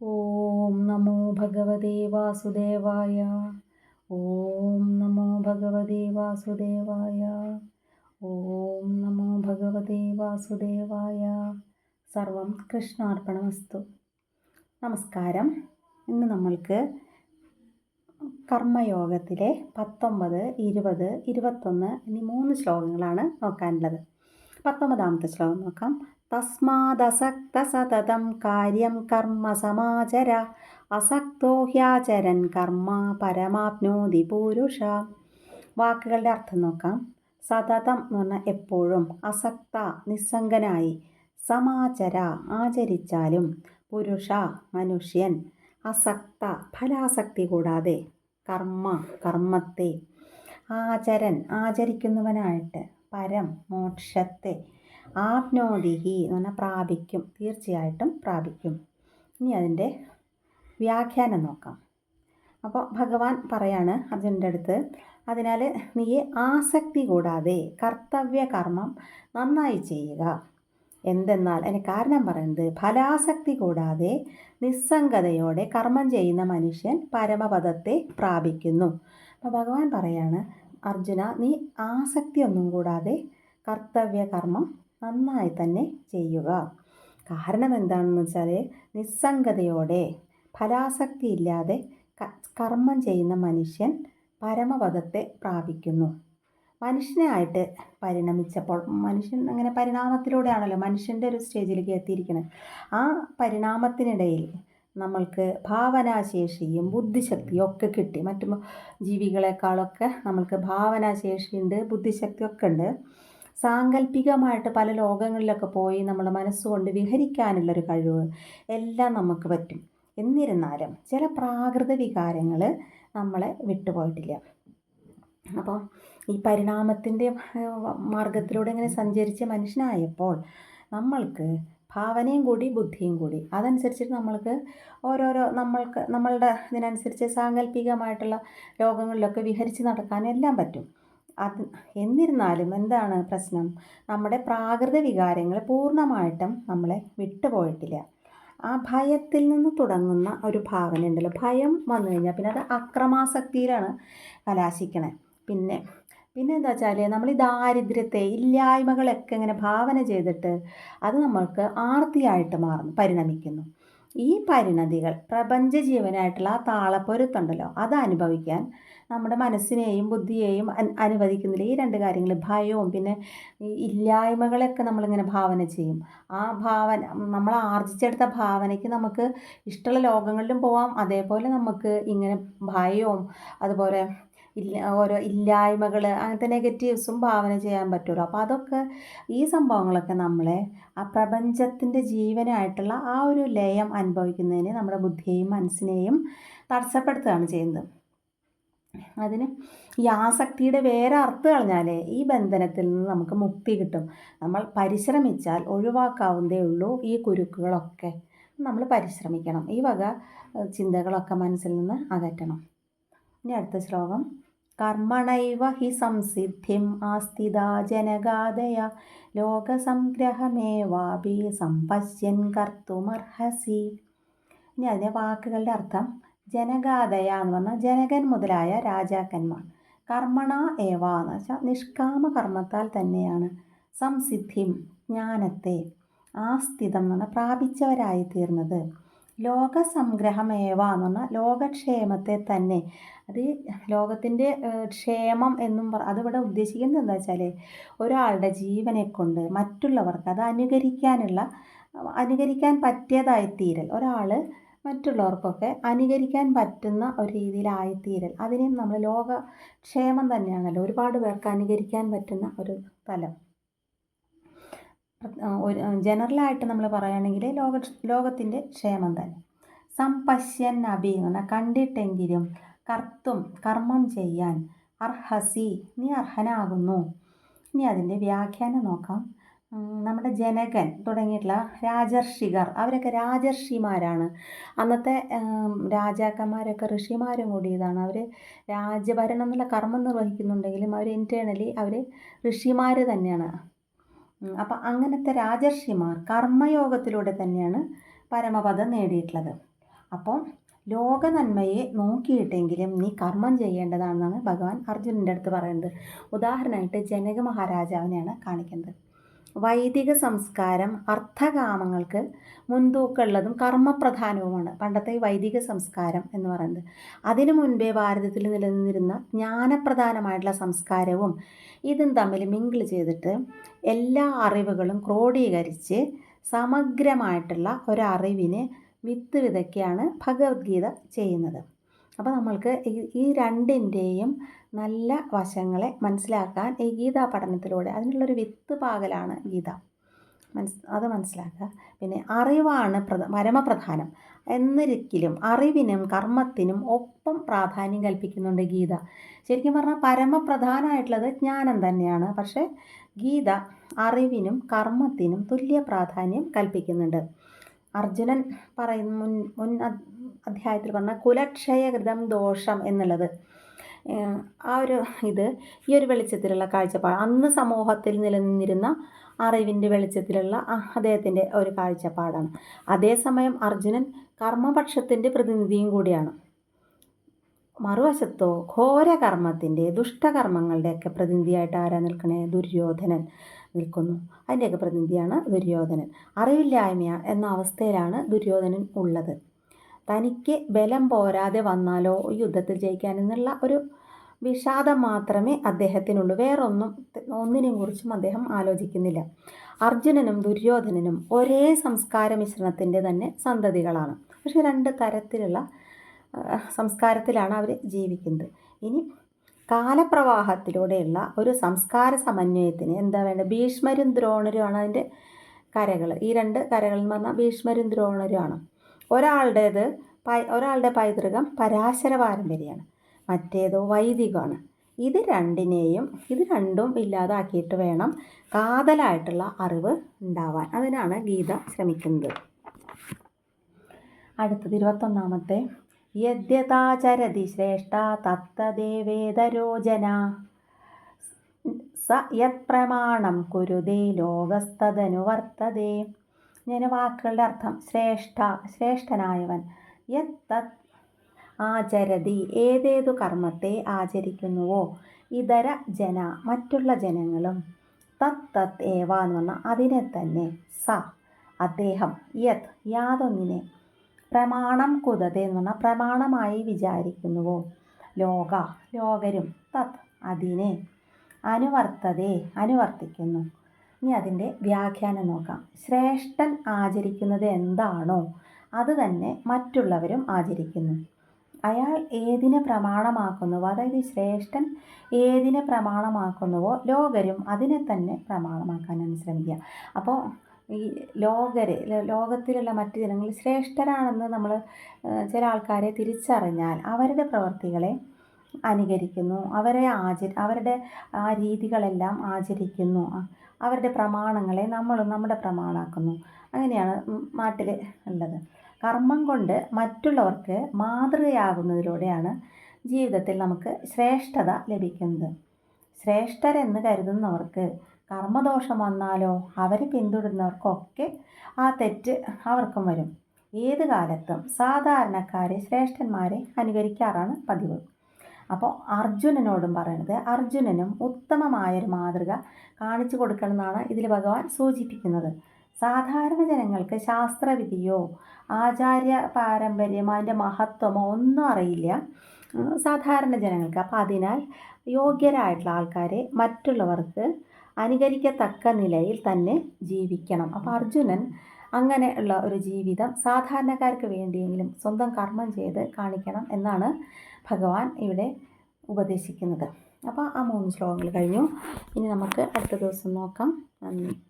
ഓം നമോ ഭഗവതേ വാസുദേവായ. ഓം നമോ ഭഗവതേ വാസുദേവായ. ഓം നമോ ഭഗവതേ വാസുദേവായ. സർവം കൃഷ്ണാർപ്പണമസ്തു. നമസ്കാരം. ഇന്ന് നമ്മൾക്ക് കർമ്മയോഗത്തിലെ പത്തൊമ്പത് ഇരുപത് ഇരുപത്തൊന്ന് എന്നീ മൂന്ന് ശ്ലോകങ്ങളാണ് നോക്കാനുള്ളത്. പത്തൊമ്പതാമത്തെ ശ്ലോകം നോക്കാം. തസ്മാദസക്ത സതതം കാര്യം കർമ്മ സമാചര. അസക്തോ ഹ്യാചരൻ കർമ്മ പരമാപ്നോതി പുരുഷ. വാക്കുകളുടെ അർത്ഥം നോക്കാം. സതതം എന്ന് പറഞ്ഞാൽ എപ്പോഴും അസക്ത നിസ്സംഗനായി. സമാചര ആചരിച്ചാലും പുരുഷ മനുഷ്യൻ അസക്ത ഫലാസക്തി കൂടാതെ കർമ്മ കർമ്മത്തെ ആചരൻ ആചരിക്കുന്നവനായിട്ട് പരം മോക്ഷത്തെ ആപ്നോദിഹി എന്ന് പറഞ്ഞാൽ പ്രാപിക്കും. തീർച്ചയായിട്ടും പ്രാപിക്കും. ഇനി അതിന്റെ വ്യാഖ്യാനം നോക്കാം. അപ്പോൾ ഭഗവാൻ പറയാണ് അർജുനന്റെ അടുത്ത് അതിനാൽ നീ ആസക്തി കൂടാതെ കർത്തവ്യ കർമ്മം നന്നായി ചെയ്യുക. എന്തെന്നാൽ അതിന് കാരണം പറയുന്നത് ഫലാസക്തി കൂടാതെ നിസ്സംഗതയോടെ കർമ്മം ചെയ്യുന്ന മനുഷ്യൻ പരമപദത്തെ പ്രാപിക്കുന്നു. അപ്പോൾ ഭഗവാൻ പറയാണ് അർജുന നീ ആസക്തി ഒന്നും കൂടാതെ കർത്തവ്യ കർമ്മം നന്നായി തന്നെ ചെയ്യുക. കാരണം എന്താണെന്ന് വെച്ചാൽ നിസ്സംഗതയോടെ ഫലാസക്തി ഇല്ലാതെ കർമ്മം ചെയ്യുന്ന മനുഷ്യൻ പരമപദത്തെ പ്രാപിക്കുന്നു. മനുഷ്യനായിട്ട് പരിണമിച്ചപ്പോൾ മനുഷ്യൻ അങ്ങനെ പരിണാമത്തിലൂടെയാണല്ലോ മനുഷ്യന്റെ ഒരു സ്റ്റേജിലേക്ക് എത്തിയിരിക്കുന്നത് ആ പരിണാമത്തിനിടയിൽ നമ്മൾക്ക് ഭാവനാശേഷിയും ബുദ്ധിശക്തിയും ഒക്കെ കിട്ടി. മറ്റു ജീവികളെക്കാളൊക്കെ നമ്മൾക്ക് ഭാവനാശേഷിയുണ്ട് ബുദ്ധിശക്തിയൊക്കെ ഉണ്ട്. സാങ്കല്പികമായിട്ട് പല ലോകങ്ങളിലൊക്കെ പോയി നമ്മൾ മനസ്സുകൊണ്ട് വിഹരിക്കാനുള്ളൊരു കഴിവ് എല്ലാം നമുക്ക് പറ്റും. എന്നിരുന്നാലും ചില പ്രാകൃത വികാരങ്ങൾ നമ്മളെ വിട്ടുപോയിട്ടില്ല. അപ്പോൾ ഈ പരിണാമത്തിന്റെ മാർഗത്തിലൂടെ ഇങ്ങനെ സഞ്ചരിച്ച മനുഷ്യനായപ്പോൾ നമ്മൾക്ക് ഭാവനയും കൂടി ബുദ്ധിയും കൂടി അതനുസരിച്ചിട്ട് നമ്മൾക്ക് ഓരോരോ നമ്മൾക്ക് നമ്മളുടെ ഇതിനനുസരിച്ച് സാങ്കല്പികമായിട്ടുള്ള രോഗങ്ങളിലൊക്കെ വിഹരിച്ച് നടക്കാനെല്ലാം പറ്റും. അത് എന്നിരുന്നാലും എന്താണ് പ്രശ്നം? നമ്മുടെ പ്രാകൃത വികാരങ്ങൾ പൂർണമായിട്ടും നമ്മളെ വിട്ടുപോയിട്ടില്ല. ആ ഭയത്തിൽ നിന്ന് തുടങ്ങുന്ന ഒരു ഭാവന ഉണ്ടല്ലോ. ഭയം വന്നു കഴിഞ്ഞാൽ പിന്നെ അത് അക്രമാസക്തിയിലാണ് കലാശിക്കണേ. പിന്നെ പിന്നെ എന്താ വെച്ചാൽ നമ്മൾ ഈ ദാരിദ്ര്യത്തെ ഇല്ലായ്മകളൊക്കെ ഇങ്ങനെ ഭാവന ചെയ്തിട്ട് അത് നമ്മൾക്ക് ആർത്തിയായിട്ട് മാറുന്നു പരിണമിക്കുന്നു. ഈ പരിണതികൾ പ്രപഞ്ച ജീവനായിട്ടുള്ള ആ താളപ്പൊരുത്തുണ്ടല്ലോ അത് അനുഭവിക്കാൻ നമ്മുടെ മനസ്സിനെയും ബുദ്ധിയെയും അനുവദിക്കുന്നില്ല. ഈ രണ്ട് കാര്യങ്ങൾ ഭയവും പിന്നെ ഇല്ലായ്മകളൊക്കെ നമ്മളിങ്ങനെ ഭാവന ചെയ്യും. ആ ഭാവന നമ്മൾ ആർജിച്ചെടുത്ത ഭാവനയ്ക്ക് നമുക്ക് ഇഷ്ടമുള്ള ലോകങ്ങളിലും പോവാം. അതേപോലെ നമുക്ക് ഇങ്ങനെ ഭയവും അതുപോലെ ഇല്ല ഓരോ ഇല്ലായ്മകൾ അങ്ങനത്തെ നെഗറ്റീവ്സും ഭാവന ചെയ്യാൻ പറ്റുള്ളൂ. അപ്പോൾ അതൊക്കെ ഈ സംഭവങ്ങളൊക്കെ നമ്മളെ ആ പ്രപഞ്ചത്തിന്റെ ജീവനായിട്ടുള്ള ആ ഒരു ലയം അനുഭവിക്കുന്നതിന് നമ്മുടെ ബുദ്ധിയെയും മനസ്സിനെയും തടസ്സപ്പെടുത്തുകയാണ് ചെയ്യുന്നത്. അതിന് ഈ ആസക്തിയുടെ വേറെ അർത്ഥം കളഞ്ഞാൽ ഈ ബന്ധനത്തിൽ നിന്ന് നമുക്ക് മുക്തി കിട്ടും. നമ്മൾ പരിശ്രമിച്ചാൽ ഒഴിവാക്കാവുന്നതേ ഉള്ളൂ ഈ കുരുക്കുകളൊക്കെ. നമ്മൾ പരിശ്രമിക്കണം. ഈ വക ചിന്തകളൊക്കെ മനസ്സിൽ നിന്ന് അകറ്റണം. ഇനി അടുത്ത ശ്ലോകം. കർമ്മണൈവ ഹി സംസിദ്ധിം ആസ്ഥിത ജനഗാതയ ലോകസംഗ്രഹമേവാപി സംപശ്യൻ കർത്തുമർഹസി. ഇനി അതിന്റെ വാക്കുകളുടെ അർത്ഥം ജനഗാദയ എന്ന് പറഞ്ഞാൽ ജനകൻ മുതലായ രാജാക്കന്മാർ. കർമ്മണ ഏവ എന്ന് വെച്ചാൽ നിഷ്കാമ കർമ്മത്താൽ തന്നെയാണ്. സംസിദ്ധിം ജ്ഞാനത്തെ ആസ്ഥിതം എന്ന് പറഞ്ഞാൽ പ്രാപിച്ചവരായി തീർന്നത്. ലോകസംഗ്രഹമേവ എന്ന് പറഞ്ഞാൽ ലോകക്ഷേമത്തെ തന്നെ. അത് ലോകത്തിന്റെ ക്ഷേമം എന്നും പറ അതിവിടെ ഉദ്ദേശിക്കുന്നത് എന്താ വെച്ചാൽ ഒരാളുടെ ജീവനെ കൊണ്ട് മറ്റുള്ളവർക്ക് അത് അനുകരിക്കാനുള്ള അനുകരിക്കാൻ പറ്റിയതായിത്തീരൽ ഒരാൾ മറ്റുള്ളവർക്കൊക്കെ അനുകരിക്കാൻ പറ്റുന്ന ഒരു രീതിയിലായിത്തീരൽ അതിനെയും നമ്മൾ ലോകക്ഷേമം തന്നെയാണല്ലോ ഒരുപാട് പേർക്ക് അനുകരിക്കാൻ പറ്റുന്ന ഒരു തലം ഒരു ജനറലായിട്ട് നമ്മൾ പറയുകയാണെങ്കിൽ ലോക ലോകത്തിന്റെ ക്ഷേമം തന്നെ. സംപശ്യൻ അഭി എന്ന് പറഞ്ഞാൽ കണ്ടിട്ടെങ്കിലും കർത്തും കർമ്മം ചെയ്യാൻ അർഹസി നീ അർഹനാകുന്നു. ഇനി അതിന്റെ വ്യാഖ്യാനം നോക്കാം. നമ്മുടെ ജനകൻ തുടങ്ങിയിട്ടുള്ള രാജർഷികർ അവരൊക്കെ രാജർഷിമാരാണ്. അന്നത്തെ രാജാക്കന്മാരൊക്കെ ഋഷിമാരും കൂടിയതാണ്. അവർ രാജഭരണം എന്നുള്ള കർമ്മം നിർവഹിക്കുന്നുണ്ടെങ്കിലും അവർ ഇന്റേണലി അവർ ഋഷിമാർ തന്നെയാണ്. അപ്പം അങ്ങനത്തെ രാജർഷിമാർ കർമ്മയോഗത്തിലൂടെ തന്നെയാണ് പരമപദം നേടിയിട്ടുള്ളത്. അപ്പോൾ ലോക നന്മയെ നോക്കിയിട്ടെങ്കിലും നീ കർമ്മം ചെയ്യേണ്ടതാണെന്നാണ് ഭഗവാൻ അർജുനന്റെ അടുത്ത് പറയുന്നത്. ഉദാഹരണമായിട്ട് ജനക മഹാരാജാവിനെയാണ് കാണിക്കുന്നത്. വൈദിക സംസ്കാരം അർത്ഥകാമങ്ങൾക്ക് മുൻതൂക്കമുള്ളതും കർമ്മപ്രധാനവുമാണ്. പണ്ടത്തെ വൈദിക സംസ്കാരം എന്ന് പറയുന്നത്. അതിനു മുൻപേ ഭാരതത്തിൽ നിലനിന്നിരുന്ന ജ്ഞാനപ്രധാനമായിട്ടുള്ള സംസ്കാരവും ഇതും തമ്മിൽ മിങ്കിൾ ചെയ്തിട്ട് എല്ലാ അറിവുകളും ക്രോഡീകരിച്ച് സമഗ്രമായിട്ടുള്ള ഒരറിവിന് വിത്ത് വിതയ്ക്കുകയാണ് ഭഗവത്ഗീത ചെയ്യുന്നത്. അപ്പോൾ നമ്മൾക്ക് ഈ രണ്ടിന്റെയും നല്ല വശങ്ങളെ മനസ്സിലാക്കാൻ ഈ ഗീതാ പഠനത്തിലൂടെ അതിനുള്ളൊരു വിത്ത് പാകലാണ് ഗീത. മനസ് അത് മനസ്സിലാക്കുക. പിന്നെ അറിവാണ് പ്രധ പരമപ്രധാനം. എന്നിരിക്കലും അറിവിനും കർമ്മത്തിനും ഒപ്പം പ്രാധാന്യം കൽപ്പിക്കുന്നുണ്ട് ഗീത. ശരിക്കും പറഞ്ഞാൽ പരമപ്രധാനമായിട്ടുള്ളത് ജ്ഞാനം തന്നെയാണ്. പക്ഷേ ഗീത അറിവിനും കർമ്മത്തിനും തുല്യ പ്രാധാന്യം കൽപ്പിക്കുന്നുണ്ട്. അർജുനൻ പറയുന്ന മുൻ മുൻ അധ്യായത്തിൽ പറഞ്ഞ കുലക്ഷയകൃതം ദോഷം എന്നുള്ളത്. ആ ഒരു ഇത് ഈ ഒരു വെളിച്ചത്തിലുള്ള കാഴ്ചപ്പാട് അന്ന് സമൂഹത്തിൽ നിലനിന്നിരുന്ന അറിവിന്റെ വെളിച്ചത്തിലുള്ള അദ്ദേഹത്തിന്റെ ഒരു കാഴ്ചപ്പാടാണ്. അതേസമയം അർജുനൻ കർമ്മപക്ഷത്തിന്റെ പ്രതിനിധിയും കൂടിയാണ്. മറുവശത്തോ ഘോരകർമ്മത്തിന്റെ ദുഷ്ടകർമ്മങ്ങളുടെയൊക്കെ പ്രതിനിധിയായിട്ട് ആരാ നിൽക്കണേ? ദുര്യോധനൻ നിൽക്കുന്നു. അതിന്റെയൊക്കെ പ്രതിനിധിയാണ് ദുര്യോധനൻ. അറിവില്ലായ്മ എന്ന അവസ്ഥയിലാണ് ദുര്യോധനൻ ഉള്ളത്. തനിക്ക് ബലം പോരാതെ വന്നാലോ യുദ്ധത്തിൽ ജയിക്കാനെന്നുള്ള ഒരു വിഷാദം മാത്രമേ അദ്ദേഹത്തിനുള്ളൂ. വേറൊന്നും ഒന്നിനെയും കുറിച്ചും അദ്ദേഹം ആലോചിക്കുന്നില്ല. അർജുനനും ദുര്യോധനനും ഒരേ സംസ്കാര മിശ്രണത്തിന്റെ തന്നെ സന്തതികളാണ്. പക്ഷേ രണ്ട് തരത്തിലുള്ള സംസ്കാരത്തിലാണ് അവർ ജീവിക്കുന്നത്. ഇനി കാലപ്രവാഹത്തിലൂടെയുള്ള ഒരു സംസ്കാര സമന്വയത്തിന് എന്താ വേണ്ടത്? ഭീഷ്മരും ദ്രോണരുമാണ് അതിന്റെ കരകൾ ഈ രണ്ട് കരകൾ എന്ന് പറഞ്ഞാൽ ഭീഷ്മരും ദ്രോണരുമാണ്. ഒരാളുടേത് ഒരാളുടെ പൈതൃകം പരാശര പാരമ്പര്യമാണ് മറ്റേതോ വൈദികമാണ്. ഇത് രണ്ടിനെയും ഇത് രണ്ടും ഇല്ലാതാക്കിയിട്ട് വേണം കാതലായിട്ടുള്ള അറിവ് ഉണ്ടാവാൻ. അതിനാണ് ഗീത ശ്രമിക്കുന്നത്. അടുത്തത് ഇരുപത്തൊന്നാമത്തെ. യദ്യതാചരതി ശ്രേഷ്ഠ തത്തദേവേദരോചന. സ യത് പ്രമാണം കുരുതേ ലോകസ്തതനു വർത്തതേ ഇങ്ങനെ വാക്കുകളുടെ അർത്ഥം. ശ്രേഷ്ഠ ശ്രേഷ്ഠനായവൻ. യത് തത് ആചരതി ഏതേതു കർമ്മത്തെ ആചരിക്കുന്നുവോ? ഇതര ജന മറ്റുള്ള ജനങ്ങളും. തത് തത് ഏവ എന്ന് പറഞ്ഞാൽ അതിനെ തന്നെ. സ അദ്ദേഹം. യത് യാതൊന്നിനെ. പ്രമാണം കുതതെ എന്ന് പറഞ്ഞാൽ പ്രമാണമായി വിചാരിക്കുന്നുവോ? ലോക ലോകരും തത് അതിനെ. അനുവർത്തതേ അനുവർത്തിക്കുന്നു. ഇനി അതിന്റെ വ്യാഖ്യാനം നോക്കാം. ശ്രേഷ്ഠൻ ആചരിക്കുന്നത് എന്താണോ അത് തന്നെ മറ്റുള്ളവരും ആചരിക്കുന്നു. അയാൾ ഏതിനെ പ്രമാണമാക്കുന്നുവോ അതായത് ശ്രേഷ്ഠൻ ഏതിനെ പ്രമാണമാക്കുന്നുവോ ലോകരും അതിനെ തന്നെ പ്രമാണമാക്കാനാണ് ശ്രമിക്കുക. അപ്പോൾ ഈ ലോകര് ലോകത്തിലുള്ള മറ്റ് ജനങ്ങൾ ശ്രേഷ്ഠരാണെന്ന് നമ്മൾ ചില ആൾക്കാരെ തിരിച്ചറിഞ്ഞാൽ അവരുടെ പ്രവർത്തികളെ അനുകരിക്കുന്നു. അവരെ ആചരി അവരുടെ ആ രീതികളെല്ലാം ആചരിക്കുന്നു. അവരുടെ പ്രമാണങ്ങളെ നമ്മളും നമ്മുടെ പ്രമാണമാക്കുന്നു അങ്ങനെയാണ് നാട്ടിൽ ഉള്ളത്. കർമ്മം കൊണ്ട് മറ്റുള്ളവർക്ക് മാതൃകയാകുന്നതിലൂടെയാണ് ജീവിതത്തിൽ നമുക്ക് ശ്രേഷ്ഠത ലഭിക്കുന്നത്. ശ്രേഷ്ഠരെന്ന് കരുതുന്നവർക്ക് കർമ്മദോഷം വന്നാലോ അവരെ പിന്തുടരുന്നവർക്കൊക്കെ ആ തെറ്റ് അവർക്കും വരും. ഏത് കാലത്തും സാധാരണക്കാരെ ശ്രേഷ്ഠന്മാരെ അനുകരിക്കാറാണ് പതിവ്. അപ്പോൾ അർജുനനോടും പറയുന്നത് അർജുനനും ഉത്തമമായൊരു മാതൃക കാണിച്ചു കൊടുക്കണമെന്നാണ് ഇതിൽ ഭഗവാൻ സൂചിപ്പിക്കുന്നത്. സാധാരണ ജനങ്ങൾക്ക് ശാസ്ത്രവിധിയോ ആചാര്യ പാരമ്പര്യമോ അതിന്റെ മഹത്വമോ ഒന്നും അറിയില്ല. സാധാരണ ജനങ്ങൾക്ക്. അപ്പോൾ അതിനാൽ യോഗ്യരായിട്ടുള്ള ആൾക്കാരെ മറ്റുള്ളവർക്ക് അനുകരിക്കത്തക്ക നിലയിൽ തന്നെ ജീവിക്കണം. അപ്പോൾ അർജുനൻ അങ്ങനെ ഉള്ള ഒരു ജീവിതം സാധാരണക്കാർക്ക് വേണ്ടിയെങ്കിലും സ്വന്തം കർമ്മം ചെയ്ത് കാണിക്കണം എന്നാണ് ഭഗവാൻ ഇവിടെ ഉപദേശിക്കുന്നത്. അപ്പോൾ ആ മൂന്ന് ശ്ലോകങ്ങൾ കഴിഞ്ഞു. ഇനി നമുക്ക് അടുത്ത ദിവസം നോക്കാം. നന്ദി.